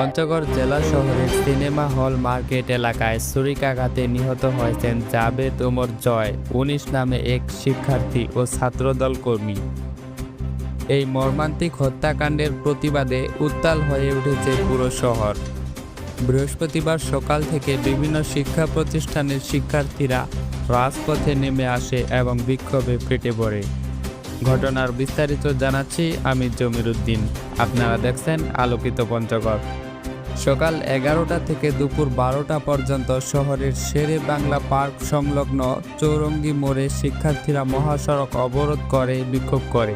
পঞ্চগড় জেলা শহরের cinema hall market এলাকায় ছুরিকাঘাতে নিহত হয়েছেন জাবেদ ওমর জয়, উনিশ নামে এক শিক্ষার্থী ও ছাত্রদল কর্মী। এই মর্মান্তিক হত্যাকাণ্ডের প্রতিবাদে উত্তাল হয়ে উঠেছে পুরো শহর। বৃহস্পতিবার সকাল থেকে বিভিন্ন শিক্ষা প্রতিষ্ঠানের শিক্ষার্থীরা রাজপথে নেমে আসে এবং বিক্ষোভে ফেটে পড়ে। ঘটনার বিস্তারিত জানাচ্ছি আমি জমির উদ্দিন। আপনারা দেখছেন আলোকিত পঞ্চগড়। সকাল এগারোটা থেকে দুপুর বারোটা পর্যন্ত শহরের শেরে বাংলা পার্ক সংলগ্ন চৌরঙ্গি মোড়ে শিক্ষার্থীরা মহাসড়ক অবরোধ করে, বিক্ষোভ করে।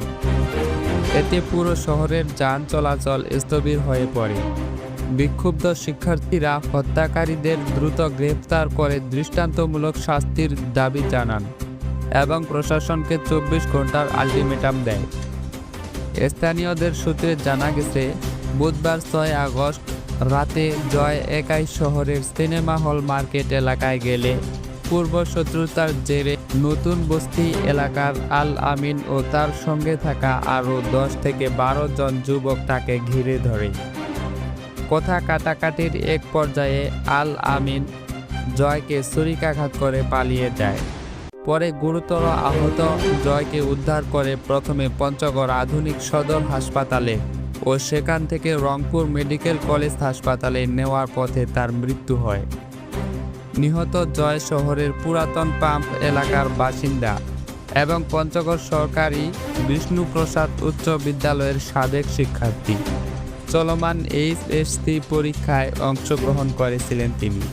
এতে পুরো শহরের যান চলাচল স্থবির হয়ে পড়ে। বিক্ষুব্ধ শিক্ষার্থীরা হত্যাকারীদের দ্রুত গ্রেফতার করে দৃষ্টান্তমূলক শাস্তির দাবি জানান এবং প্রশাসনকে চব্বিশ ঘণ্টার আলটিমেটাম দেয়। স্থানীয়দের সূত্রে জানা গেছে, বুধবার ছয় আগস্ট রাতে জয় একাই শহরের সিনেমা হল মার্কেট এলাকায় গেলে। পূর্ব শত্রুতার জেরে নতুন বস্তি এলাকার আল আমিন ও তার সঙ্গে থাকা আরও দশ থেকে বারো জন যুবক তাকে ঘিরে ধরে। কথা কাটাকাটির এক পর্যায়ে আল আমিন জয়কে ছুরিকাঘাত করে পালিয়ে যায়। পরে গুরুতর আহত জয়কে উদ্ধার করে প্রথমে পঞ্চগড় আধুনিক সদর হাসপাতালে ও সেখান থেকে রংপুর মেডিকেল কলেজ হাসপাতালে নেওয়ার পথে তার মৃত্যু হয়। নিহত জয় শহরের পুরাতন পাম্প এলাকার বাসিন্দা এবং পঞ্চগড় সরকারি বিষ্ণুপ্রসাদ উচ্চ বিদ্যালয়ের সাবেক শিক্ষার্থী। চলমান এইচএসসি পরীক্ষায় অংশগ্রহণ করেছিলেন তিনি।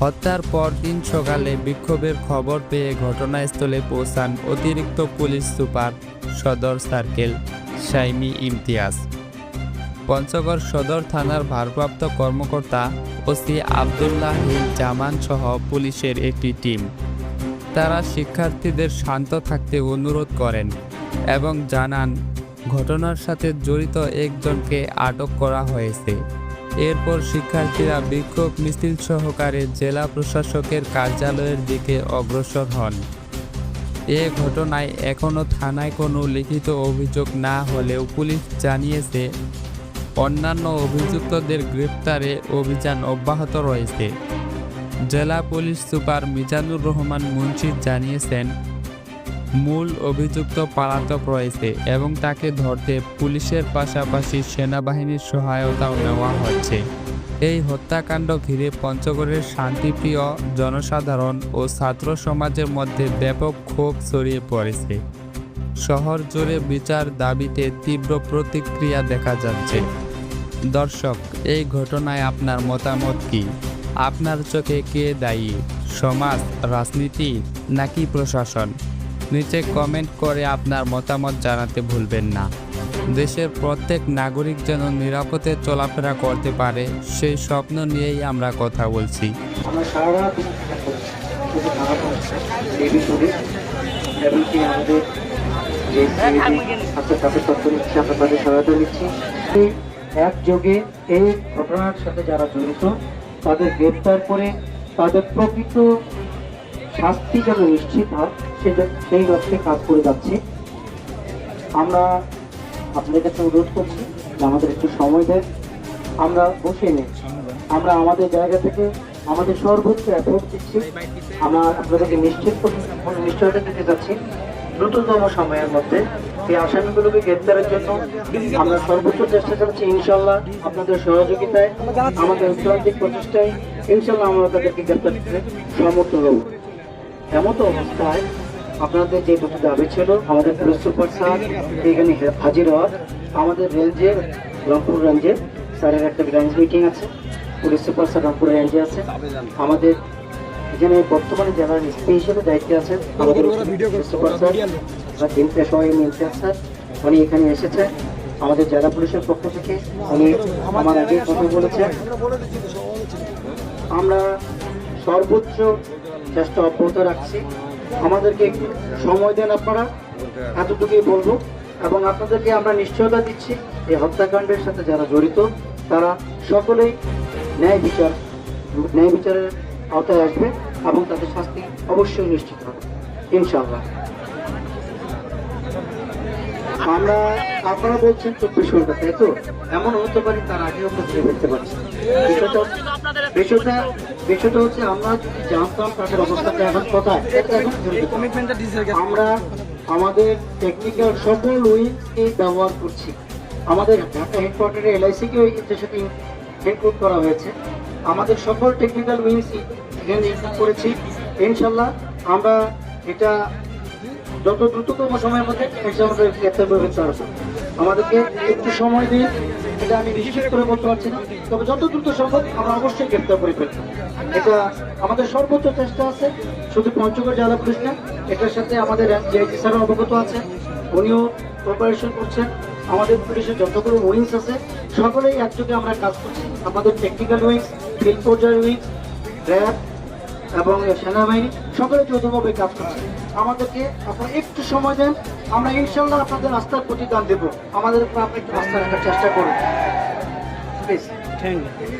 হত্যার পর দিন সকালে বিক্ষোভের খবর পেয়ে ঘটনাস্থলে পৌঁছান অতিরিক্ত পুলিশ সুপার সদর সার্কেল সাইমি ইমতিয়াজ। পঞ্চগড় সদর থানার ভারপ্রাপ্ত কর্মকর্তা ওসি আবদুল্লাহ জামান সহ পুলিশের একটি টিম। তারা শিক্ষার্থীদের শান্ত থাকতে অনুরোধ করেন এবং জানান, ঘটনার সাথে জড়িত একজনকে আটক করা হয়েছে। এরপর শিক্ষার্থীরা বিক্ষোভ মিছিল সহকারে জেলা প্রশাসকের কার্যালয়ের দিকে অগ্রসর হন। এ ঘটনায় এখনও থানায় কোনো লিখিত অভিযোগ না হলেও পুলিশ জানিয়েছে অন্যান্য অভিযুক্তদের গ্রেপ্তারে অভিযান অব্যাহত রয়েছে। জেলা পুলিশ সুপার মিজানুর রহমান মুন্সি জানিয়েছেন, মূল অভিযুক্ত পলাতক রয়েছে এবং তাকে ধরতে পুলিশের পাশাপাশি সেনাবাহিনীর সহায়তাও নেওয়া হচ্ছে। এই হত্যাকাণ্ড ঘিরে পঞ্চগড়ের শান্তিপ্রিয় জনসাধারণ ও ছাত্র সমাজের মধ্যে ব্যাপক ক্ষোভ ছড়িয়ে পড়েছে। শহর জুড়ে বিচার দাবিতে তীব্র প্রতিক্রিয়া দেখা যাচ্ছে। দর্শক, এই ঘটনায় আপনার মতামত কি? আপনার চোখে কে দায়ী? সমাজ, রাজনীতি নাকি প্রশাসন? নিচে কমেন্ট করে আপনার মতামত জানাতে ভুলবেন না। দেশের প্রত্যেক নাগরিক যেন নিরাপদে চলাফেরা করতে পারে, সেই স্বপ্ন নিয়েই আমরা কথা বলছি। আমরা যে ছাত্রছাত্রী তথ্য নিচ্ছি, আমরা একযোগে এই ঘটনার সাথে যারা জড়িত, তাদের গ্রেপ্তার করে তাদের প্রকৃত শাস্তি যেন নিশ্চিত হয় সে- সেই লক্ষ্যে কাজ করে যাচ্ছি। আমরা আপনাদের কাছে অনুরোধ করছি যে আমাদের একটু সময় দেন। আমরা বসে নেই। আমরা আমাদের জায়গা থেকে, আমাদের সর্বোচ্চ এফোর্ট দিচ্ছি। আমরা আপনাদেরকে নিশ্চিত নিশ্চয়তা দিতে যাচ্ছি। দ্রুততম সময়ের মধ্যে এই আসামিগুলোকে গ্রেপ্তারের জন্য আমরা সর্বোচ্চ চেষ্টা চালাচ্ছি ইনশাল্লাহ আপনাদের সহযোগিতায়, আমাদের ঐতিহাসিক প্রচেষ্টায় ইনশাল্লাহ আমরা তাদেরকে গ্রেপ্তার করতে সমর্থ হব। এমত অবস্থায় আপনাদের যে দুটো দাবি ছিল, আমাদের পুলিশ সুপার স্যার, এখানে হাজির হওয়ার, আমাদের রেঞ্জের, রংপুর রেঞ্জের, স্যারের একটা রেঞ্জ মিটিং আছে, পুলিশ সুপার স্যার রংপুর রেঞ্জে আছে। আমাদের এখানে বর্তমানে জেলার এসপি হিসেবে দায়িত্বে আছেন আমাদের পুলিশ সুপার স্যার উনি এখানে এসেছে। আমাদের জেলা পুলিশের পক্ষ থেকে উনি আমার আগে কথা বলেছেন। আমরা সর্বোচ্চ চেষ্টা অব্যাহত রাখছি। আমাদেরকে সময় দেন আপনারা এতটুকুই বলব। এবং আপনাদেরকে আমরা নিশ্চয়তা দিচ্ছি এই হত্যাকাণ্ডের সাথে যারা জড়িত তারা সকলেই ন্যায় বিচার ন্যায় বিচারের আওতায় আসবে। এবং তাদের শাস্তি অবশ্যই নিশ্চিত হবে। ইনশাআল্লাহ। আমরা আপনারা বলছেন চব্বিশ ঘণ্টা তাই তো? এমন হতে পারে তার ফেলতে পারছি। বিষয়টা হচ্ছে আমরা যদি জানতাম তাদের অবস্থাটা এখন কোথায়। আমরা আমাদের টেকনিক্যাল সকল উইংসকে ব্যবহার করছি। আমাদের ঢাকা হেডকোয়ার্টারে এলআইসি কে এর সাথে ইনক্লুড করা হয়েছে। আমাদের সকল টেকনিক্যাল উইংস করেছি। ইনশাল্লাহ আমরা এটা যত দ্রুততম সময়ের মধ্যে আমাদেরকে একটু সময় দিন, এটা আমি নিশ্চিত করে বলতে পারছি না। তবে যত দ্রুত সম্ভব আমরা অবশ্যই গ্রেপ্তার করে ফেলব। এটা আমাদের সর্বোচ্চ চেষ্টা আছে, শুধু পঞ্চগড় জেলা পুলিশ না, এটার সাথে আমাদের ডিআইজি স্যারও অবগত আছে, উনিও কোঅপারেশন করছেন, আমাদের পুলিশের যতগুলো উইংস আছে, সকলেই একযোগে আমরা কাজ করছি। আমাদের টেকনিক্যাল উইংস ফিল্ড পর্যায়ের উইংস র্যাব এবং সেনাবাহিনী, সকলে যৌথভাবে কাজ করছে। আমাদেরকে আপনারা একটু সময় দেন, আমরা ইনশাল্লাহ আপনাদের আস্থার প্রতিদান দেব। আমাদের একটু আস্থা রাখার চেষ্টা করুন। Please thank you